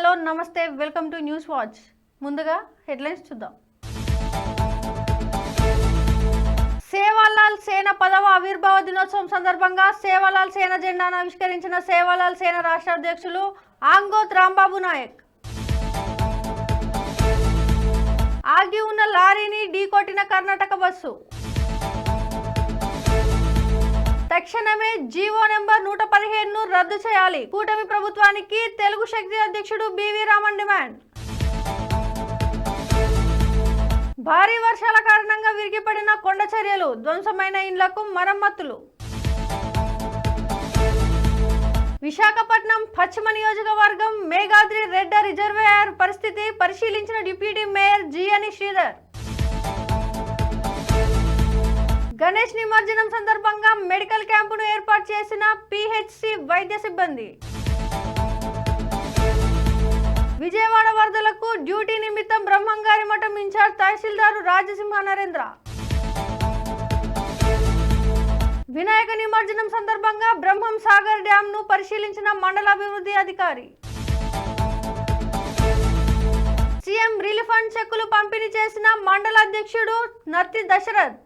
Hello నమస్తే welcome to news watch. ముందుగా headlines చూద్దాం. సేవాలాల్ సేన పదవ ఆవిర్భావ దినోత్సవం సందర్భంగా సేవాలాల్ సేన జెండాను ఆవిష్కరించిన సేవాలాల్ సేన రాష్ట్ర అధ్యక్షులు ఆంగోత్ రాంబాబు నాయక్. ఆగి ఉన్న లారీని ఢీకొట్టిన కర్ణాటక బస్సు. తక్షణమే జీవో నెంబర్ నూట పదిహేనును రద్దు చేయాలి. కూటమి ప్రభుత్వానికి తెలుగు శక్తి అధ్యక్షుడు బివి రామన్ డిమాండ్. భారీ వర్షాల కారణంగా విరిగిపడిన కొండ చర్యలు ధ్వంసమైన ఇండ్లకు మరమ్మతులు. విశాఖపట్నం పశ్చిమ నియోజకవర్గం మేఘాద్రి రెడ్డ రిజర్వేయర్ పరిస్థితి పరిశీలించిన డిప్యూటీ మేయర్ జియని శ్రీధర్. గణేష్ నిమజ్జనం సందర్భంగా మెడికల్ క్యాంపును ఏర్పాటు చేసిన పిహెచ్సి వైద్య సిబ్బంది. విజయవాడ వరదలకు డ్యూటీ నిమిత్తం బ్రహ్మంగారి మఠం ఇన్ఛార్జ్ తహసీల్దారు రాజసింహ నరేంద్ర వినాయక నిమజ్జనం సందర్భంగా బ్రహ్మం సాగర్ డ్యామ్ను పరిశీలించిన మండల అభివృద్ధి అధికారి. సీఎం రిలీఫ్ ఫండ్ చెక్కులు పంపిణీ చేసిన మండల అధ్యక్షుడు నర్తి దశరథ్.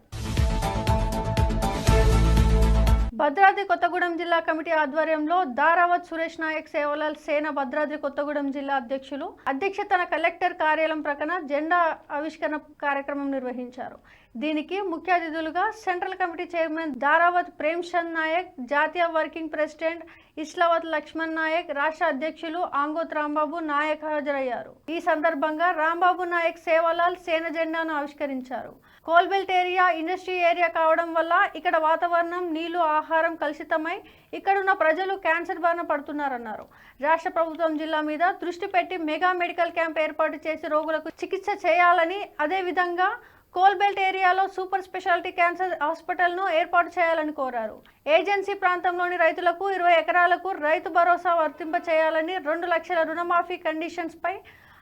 భద్రాద్రి కొత్తగూడెం జిల్లా కమిటీ ఆధ్వర్యంలో దారావత్ సురేష్ నాయక్ సేవలాల్ సేన భద్రాద్రి కొత్తగూడెం జిల్లా అధ్యక్షులు. అధ్యక్షతన కలెక్టర్ కార్యాలయం ప్రక్కన జెండా ఆవిష్కరణ కార్యక్రమం నిర్వహించారు. దీనికి ముఖ్య అతిథులుగా central committee chairman Daravath Premchand Naik జాతీయ వర్కింగ్ ప్రెసిడెంట్ ఇస్లావత్ లక్ష్మణ్ నాయక్ రాష్ట్ర అధ్యక్షులు ఆంగోత్ రాంబాబు నాయక్ హాజరయ్యారు. ఈ సందర్భంగా రాంబాబు నాయక్ సేవలాల్ సేన జెండాను ఆవిష్కరించారు. కోల్బెల్ట్ ఏరియా ఇండస్ట్రీ ఏరియా కావడం వల్ల ఇక్కడ వాతావరణం నీళ్ళు ఆహారం కలుషితమై ఇక్కడున్న ప్రజలు క్యాన్సర్ బారిన పడుతున్నారన్నారు. రాష్ట్ర ప్రభుత్వం జిల్లా మీద దృష్టి పెట్టి మెగా మెడికల్ క్యాంప్ ఏర్పాటు చేసి రోగులకు చికిత్స చేయాలని అదేవిధంగా కోల్బెల్ట్ ఏరియాలో సూపర్ స్పెషాలిటీ క్యాన్సర్ హాస్పిటల్ను ఏర్పాటు చేయాలని కోరారు. ఏజెన్సీ ప్రాంతంలోని రైతులకు ఇరవై ఎకరాలకు రైతు భరోసా వర్తింప చేయాలని రెండు లక్షల రుణమాఫీ కండిషన్స్పై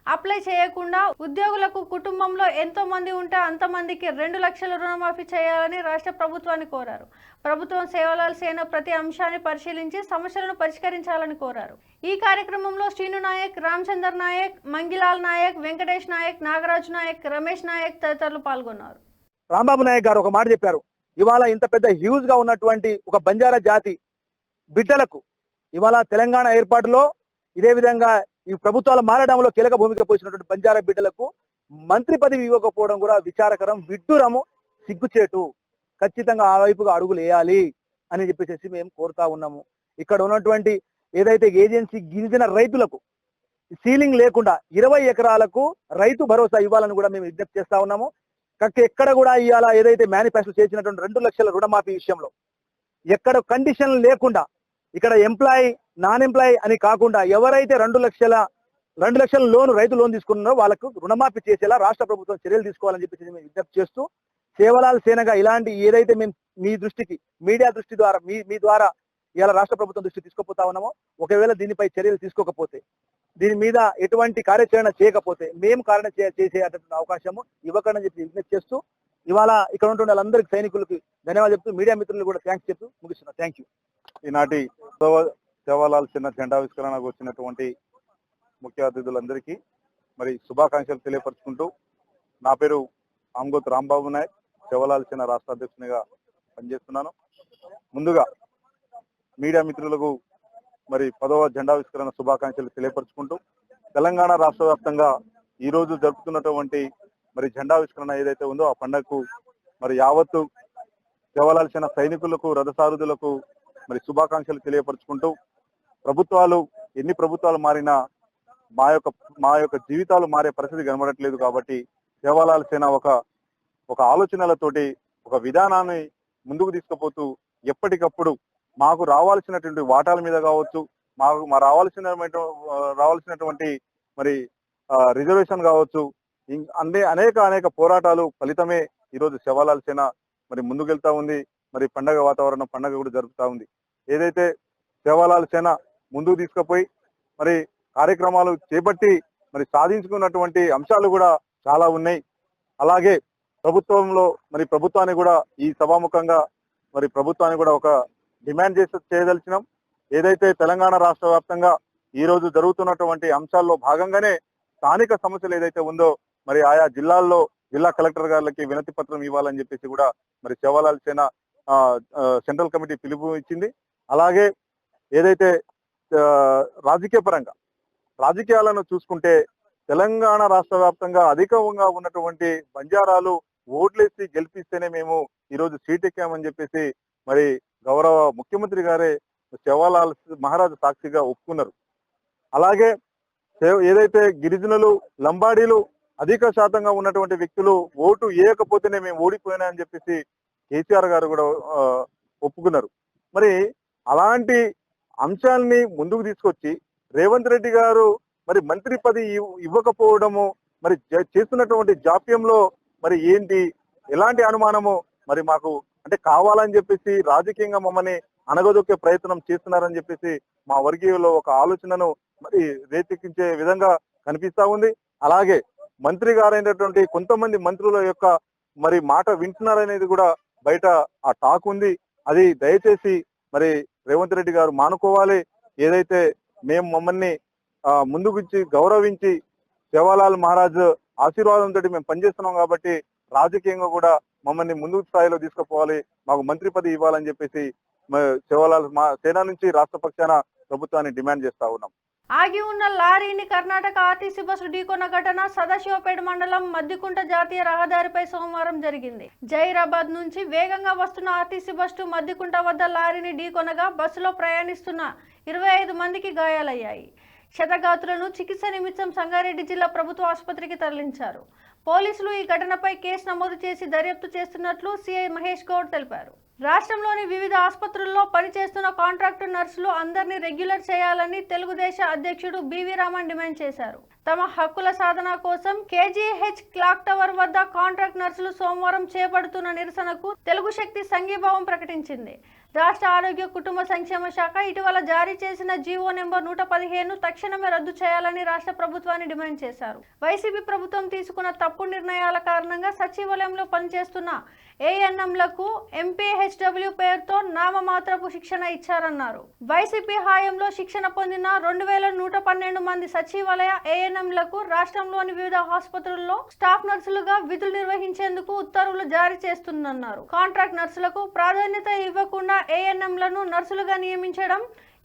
అప్లై చేయకుండా ఉద్యోగులకు కుటుంబంలో ఎంతో మంది ఉంటే అంతమందికి రెండు లక్షల రుణమాఫీ చేయాలని రాష్ట్ర ప్రభుత్వాన్ని కోరారు. ప్రభుత్వం సేవలాల్ ప్రతి అంశాన్ని పరిశీలించి సమస్యలను పరిష్కరించాలని కోరారు. ఈ కార్యక్రమంలో శ్రీను నాయక్ రామచందర్ నాయక్ మంగిలాల్ నాయక్ వెంకటేష్ నాయక్ నాగరాజు నాయక్ రమేష్ నాయక్ తదితరులు పాల్గొన్నారు. రాంబాబు నాయక్ గారు ఒక మాట చెప్పారు. ఇవాళ ఇంత పెద్ద హ్యూజ్గా ఉన్నటువంటి ఒక బంజారా జాతి బిడ్డలకు ఇవాళ తెలంగాణ ఏర్పాటులో ఇదే విధంగా ఈ ప్రభుత్వాలు మారడంలో కీలక భూమిక పోసినటువంటి బంజారా బిడ్డలకు మంత్రి పదవి ఇవ్వకపోవడం కూడా విచారకరం విడ్డూరము సిగ్గుచేటు. ఖచ్చితంగా ఆ వైపుగా అడుగులు వేయాలి అని చెప్పేసి మేము కోరుతా ఉన్నాము. ఇక్కడ ఉన్నటువంటి ఏదైతే ఏజెన్సీ గిరిజన రైతులకు సీలింగ్ లేకుండా ఇరవై ఎకరాలకు రైతు భరోసా ఇవ్వాలని కూడా మేము విజ్ఞప్తి చేస్తా ఉన్నాము. కక్క ఎక్కడ కూడా ఇవాళ ఏదైతే మేనిఫెస్టో చేసినటువంటి రెండు లక్షల రుణమాఫీ విషయంలో ఎక్కడ కండిషన్ లేకుండా ఇక్కడ ఎంప్లాయ్ నాన్ ఎంప్లాయ్ అని కాకుండా ఎవరైతే రెండు లక్షల రెండు లక్షల లోన్ రైతు లోన్ తీసుకున్నారో వాళ్ళకు రుణమాఫీ చేసేలా రాష్ట్ర ప్రభుత్వం చర్యలు తీసుకోవాలని చెప్పేసి మేము విజ్ఞప్తి చేస్తూ సేవలాల్ సేనగా ఇలాంటి ఏదైతే మేము మీ దృష్టికి మీడియా దృష్టి ద్వారా మీ మీ ద్వారా ఇలా రాష్ట్ర ప్రభుత్వం దృష్టి తీసుకుపోతా ఉన్నామో ఒకవేళ దీనిపై చర్యలు తీసుకోకపోతే దీని మీద ఎటువంటి కార్యాచరణ చేయకపోతే మేము కారణ చేసే చేసేటటువంటి అవకాశము ఇవ్వకండి చెప్పి విజ్ఞప్తి చేస్తూ ఇవాళ ఇక్కడ ఉన్నటువంటి వాళ్ళందరికీ సైనికులకి ధన్యవాదాలు చెప్తూ మీడియా మిత్రులు కూడా థ్యాంక్స్ చెప్తూ ముగిస్తున్నా. థ్యాంక్ యూ ఈనాటి సేవ- సేవాలాల్ చిన్న జెండావిష్కరణకు వచ్చినటువంటి ముఖ్య అతిథులందరికీ మరి శుభాకాంక్షలు తెలియపరుచుకుంటూ నా పేరు ఆమ్గోత్ రాంబాబు నాయక్ సేవలాల్ చిన్న రాష్ట్ర అధ్యక్షునిగా పనిచేస్తున్నాను. ముందుగా మీడియా మిత్రులకు మరి పదవ జెండావిష్కరణ శుభాకాంక్షలు తెలియపరుచుకుంటూ తెలంగాణ రాష్ట్ర వ్యాప్తంగా ఈ రోజు జరుపుతున్నటువంటి మరి జెండావిష్కరణ ఏదైతే ఉందో ఆ పండగకు మరి యావత్తు సేవలాల్సిన సైనికులకు రథసారథులకు మరి శుభాకాంక్షలు తెలియపరుచుకుంటూ ప్రభుత్వాలు ఎన్ని ప్రభుత్వాలు మారినా మా యొక్క మా యొక్క జీవితాలు మారే పరిస్థితి కనబడట్లేదు కాబట్టి సేవాలాల్ సేన ఒక ఒక ఆలోచనలతోటి ఒక విధానాన్ని ముందుకు తీసుకుపోతూ ఎప్పటికప్పుడు మాకు రావాల్సినటువంటి వాటాల మీద కావచ్చు మాకు మా రావాల్సిన రావాల్సినటువంటి మరి రిజర్వేషన్ కావచ్చు అందే అనేక అనేక పోరాటాలు ఫలితమే ఈరోజు సేవాలాల్ సేన మరి ముందుకెళ్తా ఉంది. మరి పండగ వాతావరణం పండగ కూడా జరుపుతా ఉంది. ఏదైతే సేవాలాల్ సేన ముందుకు తీసుకుపోయి మరి కార్యక్రమాలు చేపట్టి మరి సాధించుకున్నటువంటి అంశాలు కూడా చాలా ఉన్నాయి. అలాగే ప్రభుత్వంలో మరి ప్రభుత్వాన్ని కూడా ఈ సభాముఖంగా మరి ప్రభుత్వాన్ని కూడా ఒక డిమాండ్ చేసి చేయదలిచినాం. ఏదైతే తెలంగాణ రాష్ట్ర వ్యాప్తంగా ఈ రోజు జరుగుతున్నటువంటి అంశాల్లో భాగంగానే స్థానిక సమస్యలు ఏదైతే ఉందో మరి ఆయా జిల్లాల్లో జిల్లా కలెక్టర్ గారికి వినతి పత్రం ఇవ్వాలని చెప్పేసి కూడా మరి సేవాలాల్ సేన ఆ, సెంట్రల్ కమిటీ పిలుపు ఇచ్చింది. అలాగే ఏదైతే రాజకీయ పరంగా రాజకీయాలను చూసుకుంటే తెలంగాణ రాష్ట్ర వ్యాప్తంగా అధికంగా ఉన్నటువంటి బంజారాలు ఓట్లేసి గెలిపిస్తేనే మేము ఈ రోజు సీట్ ఎక్కామని చెప్పేసి మరి గౌరవ ముఖ్యమంత్రి గారే శివలాల్ మహారాజు సాక్షిగా ఒప్పుకున్నారు. అలాగే ఏదైతే గిరిజనులు లంబాడీలు అధిక శాతంగా ఉన్నటువంటి వ్యక్తులు ఓటు వేయకపోతేనే మేము ఓడిపోయినాయని చెప్పేసి కేసీఆర్ గారు కూడా ఒప్పుకున్నారు. మరి అలాంటి అంశాల్ని ముందుకు తీసుకొచ్చి రేవంత్ రెడ్డి గారు మరి మంత్రి పది ఇవ్వకపోవడము మరి జ- చేస్తున్నటువంటి జాప్యంలో మరి ఏంటి ఎలాంటి అనుమానము మరి మాకు అంటే కావాలని చెప్పేసి రాజకీయంగా మమ్మల్ని అనగదొక్కే ప్రయత్నం చేస్తున్నారని చెప్పేసి మా వర్గీయులో ఒక ఆలోచనను మరి రేకెక్కించే విధంగా కనిపిస్తా ఉంది. అలాగే మంత్రి గారైనటువంటి కొంతమంది మంత్రుల యొక్క మరి మాట వింటున్నారనేది కూడా బయట ఆ టాక్ ఉంది. అది దయచేసి మరి రేవంత్ రెడ్డి గారు మానుకోవాలి. ఏదైతే మేము మమ్మల్ని ఆ, గౌరవించి సేవాలాల్ మహారాజ్ ఆశీర్వాదంతో మేము పనిచేస్తున్నాం కాబట్టి రాజకీయంగా కూడా మమ్మల్ని ముందుకు స్థాయిలో తీసుకుపోవాలి. మాకు మంత్రి పదవి ఇవ్వాలని చెప్పేసి మ- సేవాలాల్ మా సేన నుంచి రాష్ట్ర పక్షాన ప్రభుత్వాన్ని డిమాండ్ చేస్తా ఉన్నాం. ఆగి ఉన్న లారీని కర్ణాటక ఆర్టీసీ బస్సు ఢీకొన్న ఘటన సదాశివపేట మండలం మద్దికుంట జాతీయ రహదారిపై సోమవారం జరిగింది. జైరాబాద్ నుంచి వేగంగా వస్తున్న ఆర్టీసీ బస్సు మద్దికుంట వద్ద లారీని ఢీకొనగా బస్సులో ప్రయాణిస్తున్న ఇరవై ఐదు మందికి గాయాలయ్యాయి. క్షతగాతులను చికిత్స నిమిత్తం సంగారెడ్డి జిల్లా ప్రభుత్వ ఆసుపత్రికి తరలించారు. పోలీసులు ఈ ఘటనపై కేసు నమోదు చేసి దర్యాప్తు చేస్తున్నట్లు సిఐ మహేష్ గౌడ్ తెలిపారు. రాష్ట్రంలోని వివిధ ఆసుపత్రుల్లో పనిచేస్తున్న కాంట్రాక్టు నర్సులు అందరినీ రెగ్యులర్ చేయాలని తెలుగుదేశ అధ్యక్షుడు బీవీ రామన్ డిమాండ్ చేశారు. తమ హక్కుల సాధన కోసం కేజీహెచ్ క్లాక్ టవర్ వద్ద కాంట్రాక్ట్ నర్సులు సోమవారం చేపడుతున్న నిరసనకు తెలుగు శక్తి సంఘీభావం ప్రకటించింది. రాష్ట్ర ఆరోగ్య కుటుంబ సంక్షేమ శాఖ ఇటీవల జారీ చేసిన జీవో నెంబర్ నూట పదిహేను తక్షణమే రద్దు చేయాలని రాష్ట్ర ప్రభుత్వాన్ని డిమాండ్ చేశారు. వైసీపీ ప్రభుత్వం తీసుకున్న తప్పు నిర్ణయాల కారణంగా సచివాలయంలో పనిచేస్తున్న ఏఎన్ఎంలకు ఎంపీహెచ్డబ్ల్యూ పేరుతో నామమాత్రపు శిక్షణ ఇచ్చారన్నారు. వైసీపీ హాయంలో శిక్షణ పొందిన రెండు వేల నూట పన్నెండు మంది సచివాలయ ఏఎన్ఎంలకు రాష్ట్రంలోని వివిధ ఆసుపత్రుల్లో స్టాఫ్ నర్సులుగా విధులు నిర్వహించేందుకు ఉత్తర్వులు జారీ చేస్తుందన్నారు. కాంట్రాక్ట్ నర్సులకు ప్రాధాన్యత ఇవ్వకుండా ఏఎన్ఎంలను నర్సులుగా నియమించడం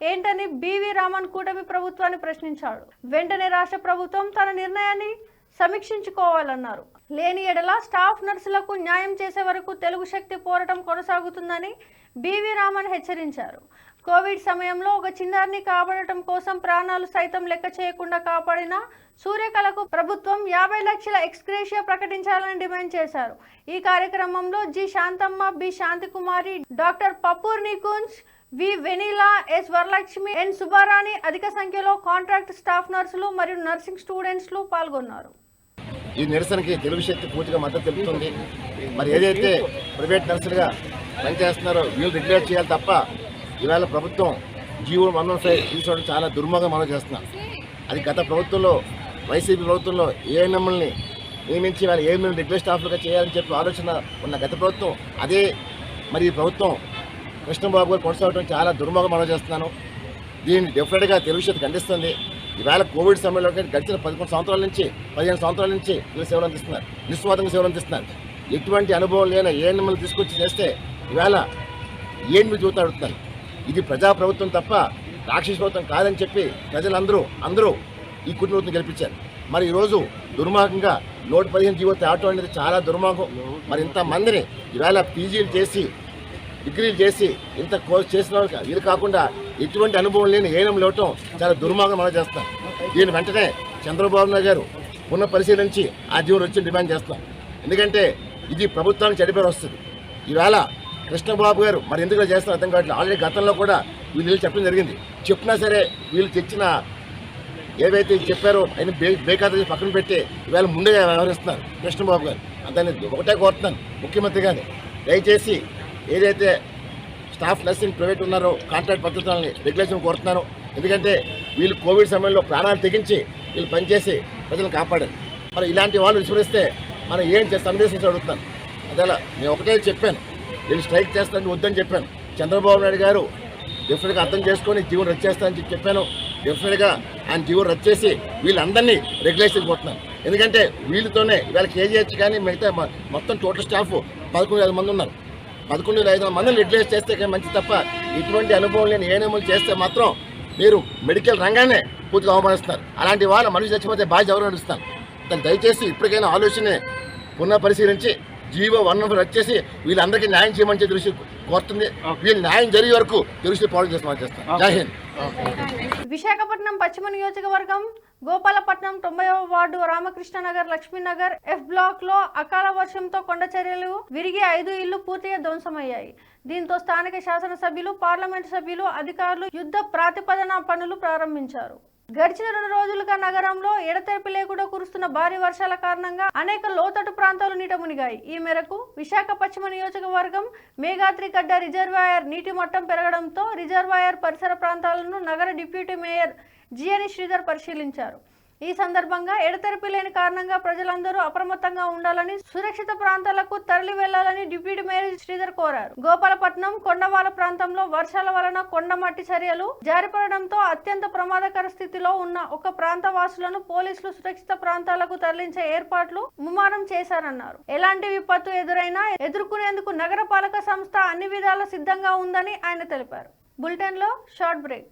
ఏంటని బివి రామన్ కూటమి ప్రభుత్వాన్ని ప్రశ్నించాడు. వెంటనే రాష్ట్ర ప్రభుత్వం తన నిర్ణయాన్ని సమీక్షించుకోవాలన్నారు. లేని ఎడల స్టాఫ్ నర్సులకు న్యాయం చేసే వరకు తెలుగు శక్తి పోరాటం కొనసాగుతుందని బివి రామన్ హెచ్చరించారు. కోవిడ్ సమయంలో ఒక చిన్నారిని కాపాడటం కోసం ప్రాణాలు సైతం లెక్క చేయకుండా కాపాడిన సూర్యకళకు ప్రభుత్వం యాభై లక్షల ఎక్స్గ్రేషియా ప్రకటించాలని డిమాండ్ చేశారు. ఈ కార్యక్రమంలో G. Santhamma B. Santhikumari doctor పపూర్ Nikunj V Venila S Varalakshmi N Subbarani అధిక సంఖ్యలో కాంట్రాక్ట్ స్టాఫ్ నర్సులు మరియు నర్సింగ్ స్టూడెంట్స్లు పాల్గొన్నారు. ఈ నిరసనకి తెలుగు శక్తి పూర్తిగా మద్దతు తెలుపుతుంది. మరి ఏదైతే ప్రైవేట్ నర్సులుగా పనిచేస్తున్నారో వీళ్ళు రెగ్యులేట్ చేయాలి తప్ప ఈవేళ ప్రభుత్వం జీవో వన్ వన్ ఫైవ్ తీసుకోవడం చాలా దుర్మార్గం మనం చేస్తున్నాం. అది గత ప్రభుత్వంలో వైసీపీ ప్రభుత్వంలో ఏఎన్ఎంఎల్ని నియమించి వాళ్ళ ఏఎంఎల్ రెగ్యులర్ స్టాఫ్లుగా చేయాలని చెప్పి ఆలోచన ఉన్న గత ప్రభుత్వం అదే మరి ప్రభుత్వం కృష్ణబాబు గారు కొనసాగడం చాలా దుర్మార్గం మనం చేస్తున్నాను. దీన్ని డెఫినెట్గా తెలుగు చేతి ఖండిస్తుంది. ఈవేళ కోవిడ్ సమయంలో గడిచిన పదకొండు సంవత్సరాల నుంచి పదిహేను సంవత్సరాల నుంచి వీళ్ళు సేవలు అందిస్తున్నారు. నిస్వార్థంగా సేవలు అందిస్తున్నారు. ఎటువంటి అనుభవం లేని ఏ మిమ్మల్ని తీసుకొచ్చి చేస్తే ఈవేళ ఏం మీరు చూస్తూ అడుగుతున్నారు? ఇది ప్రజాప్రభుత్వం తప్ప రాక్షస ప్రభుత్వం కాదని చెప్పి ప్రజలందరూ అందరూ ఈ కుటుంబం గెలిపించారు. మరి ఈరోజు దుర్మార్గంగా నూట పదిహేను జీవో తేవటం అనేది చాలా దుర్మార్గం. మరి ఇంతమందిని ఈవేళ పీజీలు చేసి డిగ్రీలు చేసి ఇంత కోర్స్ చేసిన వాళ్ళకి ఇది కాకుండా ఎటువంటి అనుభవం లేని ఏనం లేవటం చాలా దుర్మార్గం మనం చేస్తాం. దీని వెంటనే చంద్రబాబు నాయుడు గారు పునః పరిశీలించి ఆ జీవులు వచ్చి డిమాండ్ చేస్తాం. ఎందుకంటే ఇది ప్రభుత్వానికి చెడిపేరు వస్తుంది. ఈవేళ కృష్ణబాబు గారు మరి ఎందుకు చేస్తారు అర్థం కావట్లేదు. ఆల్రెడీ గతంలో కూడా వీళ్ళు చెప్పడం జరిగింది. చెప్పినా సరే వీళ్ళు తెచ్చిన ఏవైతే చెప్పారో ఆయన బే బేఖాతా పక్కన పెట్టి ఇవాళ ముందుగా వ్యవహరిస్తున్నారు కృష్ణబాబు గారు. దాన్ని ఒకటే కోరుతున్నాను. ముఖ్యమంత్రి గారిని. దయచేసి ఏదైతే స్టాఫ్ నర్సింగ్ ప్రైవేట్ ఉన్నారో కాంట్రాక్ట్ పద్ధతులని రెగ్యులేషన్ కోరుతున్నాను ఎందుకంటే వీళ్ళు కోవిడ్ సమయంలో ప్రాణాలు తెగించి వీళ్ళు పనిచేసి ప్రజలను కాపాడారు. మరి ఇలాంటి వాళ్ళు విస్మరిస్తే మనం ఏం చేస్తాం? సందేశించి అడుగుతాను అదేలా నేను ఒకటే చెప్పాను. వీళ్ళు స్ట్రైక్ చేస్తానని వద్దని చెప్పాను. చంద్రబాబు నాయుడు గారు డెఫినెట్గా అర్థం చేసుకొని జీవనం రద్దు చేస్తానని చెప్పాను. డెఫినెట్గా ఆయన జీవో రద్దు చేసి వీళ్ళందరినీ రెగ్యులేషన్ పోతున్నారు ఎందుకంటే వీళ్ళతోనే వీళ్ళ కేజీహెచ్ కానీ మిగతా మొత్తం టోటల్ స్టాఫ్ పదకొండు వేల మంది ఉన్నారు. పదకొండు వేల ఐదు వందల మందిని రెగ్యులేట్ చేస్తే కానీ మంచి తప్ప ఇటువంటి అనుభవం లేని ఏనేములు చేస్తే మాత్రం మీరు మెడికల్ రంగానే పూర్తిగా అవమానిస్తున్నారు. అలాంటి వాళ్ళు మనిషి చచ్చిపోతే బాధ్యత ఎవరు నడుస్తారు? దాన్ని దయచేసి ఇప్పటికైనా ఆలోచన పునః పరిశీలించి జీవో వన్ నెంబర్ వచ్చేసి వీళ్ళందరికీ న్యాయం చేయమని దృష్టి కోరుతుంది. వీళ్ళు న్యాయం జరిగే వరకు దృష్టి పాడు చేస్తామని చేస్తాం. జై హింద్. విశాఖపట్నం పశ్చిమ నియోజకవర్గం గోపాలపట్నం తొంభైవ వార్డు రామకృష్ణనగర్ లక్ష్మీనగర్ ఎఫ్ బ్లాక్లో అకాల వర్షంతో కొండ చర్యలు విరిగి ఐదు ఇళ్ళు పూర్తిగా ధ్వంసమయ్యాయి. దీంతో స్థానిక శాసనసభ్యులు పార్లమెంటు సభ్యులు అధికారులు యుద్ధ ప్రాతిపదన పనులు ప్రారంభించారు. గడిచిన రెండు రోజులుగా నగరంలో ఎడతెరిపి లేకుండా కురుస్తున్న భారీ వర్షాల కారణంగా అనేక లోతట్టు ప్రాంతాలు నీట మునిగాయి. ఈ మేరకు విశాఖ పశ్చిమ నియోజకవర్గం మేఘాద్రి గడ్డ రిజర్వాయర్ నీటి మట్టం పెరగడంతో రిజర్వాయర్ పరిసర ప్రాంతాలను నగర డిప్యూటీ మేయర్ జిఎని శ్రీధర్ పరిశీలించారు. ఈ సందర్భంగా ఎడతెరిపి లేని కారణంగా ప్రజలందరూ అప్రమత్తంగా ఉండాలని సురక్షిత ప్రాంతాలకు తరలి వెళ్ళాలని డిప్యూటీ మేయర్ శ్రీధర్ కోరారు. గోపాలపట్నం కొండవాల ప్రాంతంలో వర్షాల వలన కొండ మట్టి చర్యలు జారిపడడంతో అత్యంత ప్రమాదకర స్థితిలో ఉన్న ఒక ప్రాంత వాసులను పోలీసులు సురక్షిత ప్రాంతాలకు తరలించే ఏర్పాట్లు ముమ్మరం చేశారన్నారు. ఎలాంటి విపత్తు ఎదురైనా ఎదుర్కొనేందుకు నగరపాలక సంస్థ అన్ని విధాల సిద్ధంగా ఉందని ఆయన తెలిపారు. బులెటిన్లో short break.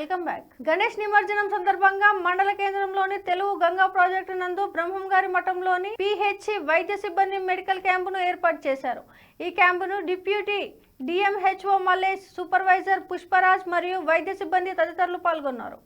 Welcome back. Ganesh నిమజ్జనం సందర్భంగా మండల కేంద్రంలోని తెలుగు గంగా ప్రాజెక్టు నందు బ్రహ్మం గారి మఠంలోని పిహెచ్సి వైద్య సిబ్బంది మెడికల్ క్యాంపును ఏర్పాటు చేశారు. ఈ క్యాంపును deputy DMHO Mallesh supervisor Pushparaj మరియు వైద్య సిబ్బంది తదితరులు పాల్గొన్నారు.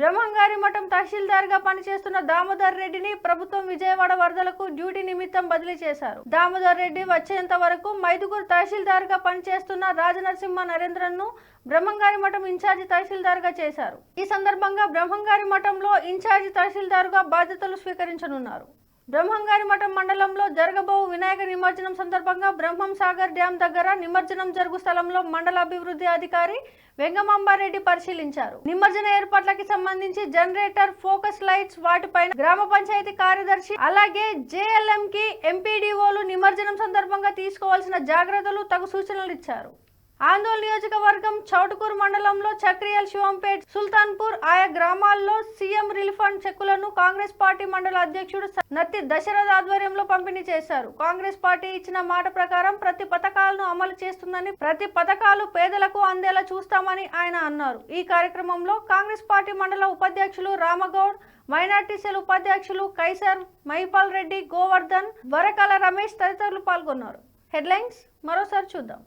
బ్రహ్మంగారి మఠం తహసీల్దార్గా పనిచేస్తున్న దామోదర్ రెడ్డిని ప్రభుత్వం విజయవాడ వరదలకు డ్యూటీ నిమిత్తం బదిలీ చేశారు. దామోదర్ రెడ్డి వచ్చేంత వరకు మైదుగురు తహసీల్దార్గా పనిచేస్తున్న రాజనరసింహ నరేంద్రన్ను బ్రహ్మంగారి మఠం ఇన్ఛార్జి తహసీల్దార్గా చేశారు. ఈ సందర్భంగా బ్రహ్మంగారి మఠంలో ఇన్ఛార్జి తహసీల్దారుగా బాధ్యతలు స్వీకరించనున్నారు. బ్రహ్మంగారి మఠం మండలంలో జరగబో వినాయక నిమజ్జనం సందర్భంగా బ్రహ్మం సాగర్ డ్యాం దగ్గర నిమజ్జనం జరుగు స్థలంలో మండల అభివృద్ధి అధికారి వెంగమాంబారెడ్డి పరిశీలించారు. నిమజ్జన ఏర్పాట్లకి సంబంధించి జనరేటర్ ఫోకస్ లైట్స్ వాటిపైన గ్రామ పంచాయతీ కార్యదర్శి అలాగే జేఎల్ఎం కి ఎంపీడీఓలు నిమజ్జనం సందర్భంగా తీసుకోవాల్సిన జాగ్రత్తలు తగు సూచనలు ఇచ్చారు. ఆందోళన నియోజకవర్గం చౌటుకూరు మండలంలో చక్రియల్ శివంపేట్ సుల్తాన్పూర్ ఆయా గ్రామాల్లో సీఎం రిలీఫ్ ఫండ్ చెక్కులను కాంగ్రెస్ పార్టీ మండల అధ్యక్షుడు నత్తి దశరథ ఆధ్వర్యంలో పంపిణీ చేశారు. కాంగ్రెస్ పార్టీ ఇచ్చిన మాట ప్రకారం ప్రతి పథకాలను అమలు చేస్తుందని ప్రతి పథకాలు పేదలకు అందేలా చూస్తామని ఆయన అన్నారు. ఈ కార్యక్రమంలో కాంగ్రెస్ పార్టీ మండల ఉపాధ్యక్షులు రామగౌడ్ మైనార్టీ సెల్ ఉపాధ్యక్షులు కైసర్ మహిపాల్ రెడ్డి గోవర్ధన్ వరకల రమేష్ తదితరులు పాల్గొన్నారు. హెడ్లైన్స్ మరోసారి చూద్దాం.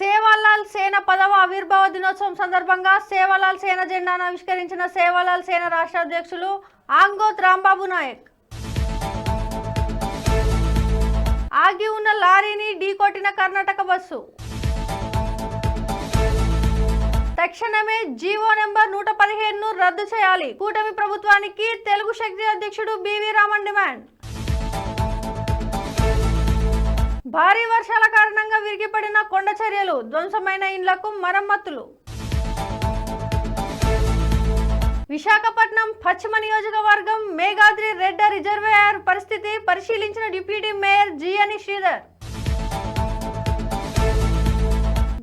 సేవాలాల్ సేన పదవ ఆవిర్భావ దినోత్సవం సందర్భంగా సేవాలాల్ సేన జెండాను ఆవిష్కరించిన సేవాలాల్ సేన రాష్ట్ర అధ్యక్షులు ఆంగోత్ రాంబాబు నాయక్. ఆగి ఉన్న లారీని ఢీకొట్టిన కర్ణాటక బస్సు. తక్షణమే జీవో నెంబర్ నూట పదిహేనును రద్దు చేయాలి. కూటమి ప్రభుత్వానికి తెలుగు శక్తి అధ్యక్షుడు బివి రామన్ డిమాండ్. భారీ వర్షాల కారణంగా విరిగిపడిన కొండ చర్యలు ధ్వంసమైన ఇండ్లకు మరమ్మతులు. విశాఖపట్నం పశ్చిమ నియోజకవర్గం మేఘాద్రి రెడ్డ రిజర్వేయర్ పరిస్థితి పరిశీలించిన డిప్యూటీ మేయర్ జియని శ్రీధర్.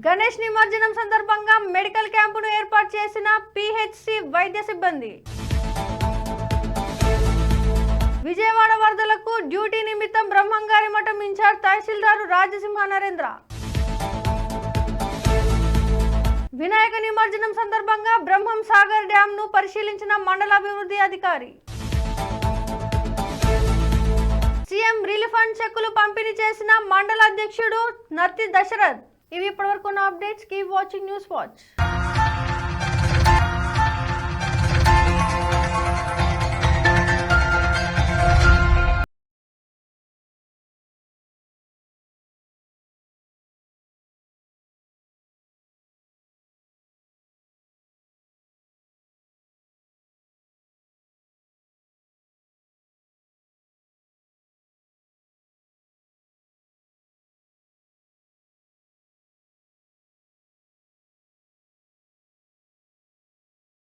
గణేష్ నిమజ్జనం సందర్భంగా మెడికల్ క్యాంపును ఏర్పాటు చేసిన పిహెచ్సి వైద్య సిబ్బంది. విజయవాడ వరదలకు డ్యూటీ నిమిత్తం బ్రహ్మంగారి మఠం ఇన్ఛార్జ్ తహసీల్దారు రాజసింహ నరేంద్ర. వినాయక నిమజ్జనం సందర్భంగా బ్రహ్మం సాగర్ డ్యాం ను పరిశీలించిన మండల అభివృద్ధి అధికారి. సీఎం రిలీఫ్ ఫండ్ చెక్కులు పంపిణీ చేసిన మండల అధ్యక్షుడు నర్తి దశరథ్. ఇవి ఇప్పటివరకు ఉన్న updates. Keep watching news watch.